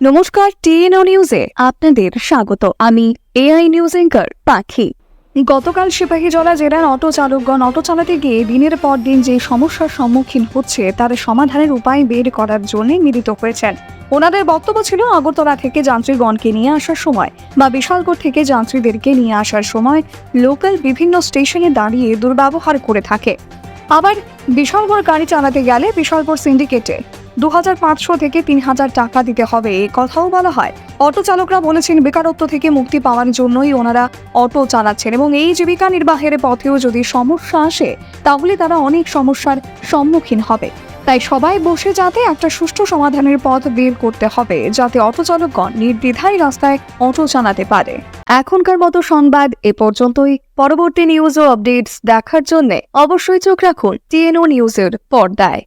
নমস্কার, টিএনও নিউজে আপনাদের স্বাগত। আমি এআই নিউজ এঙ্কার পাখি। গতকাল সিপাহীজলা জেলার অটো চালকগণ অটো চালাতে গিয়ে দিনের পর দিন যে সমস্যার সম্মুখীন হচ্ছে, তার সমাধানের উপায় বের করার জন্য মিলিত হয়েছেন। ওনাদের বক্তব্য ছিল আগরতলা থেকে যাত্রীগণকে নিয়ে আসার সময় বা বিশালগড় থেকে যান্ত্রীদেরকে নিয়ে আসার সময় লোকাল বিভিন্ন স্টেশনে দাঁড়িয়ে দুর্ব্যবহার করে থাকে। আবার বিশালগড় গাড়ি চালাতে গেলে বিশালগড় সিন্ডিকেটে দু থেকে তিন হাজার টাকা দিতে হবে, এ কথাও বলা হয়। অটো চালকরা বলেছেন, বেকারত্ব থেকে মুক্তি পাওয়ার জন্যই ওনারা অটো চালাচ্ছেন এবং এই জীবিকা নির্বাহের পথেও যদি সমস্যা আসে, তাহলে তারা অনেক সমস্যার সম্মুখীন হবে। তাই সবাই বসে যাতে একটা সুষ্ঠু সমাধানের পথ বের করতে হবে, যাতে অটো চালকগণ নির্দ্বিধায় রাস্তায় অটো চালাতে পারে। এখনকার মতো সংবাদ এ পর্যন্তই। পরবর্তী নিউজ ও আপডেটস দেখার জন্য অবশ্যই চোখ রাখুন টিএনও নিউজের পর্দায়।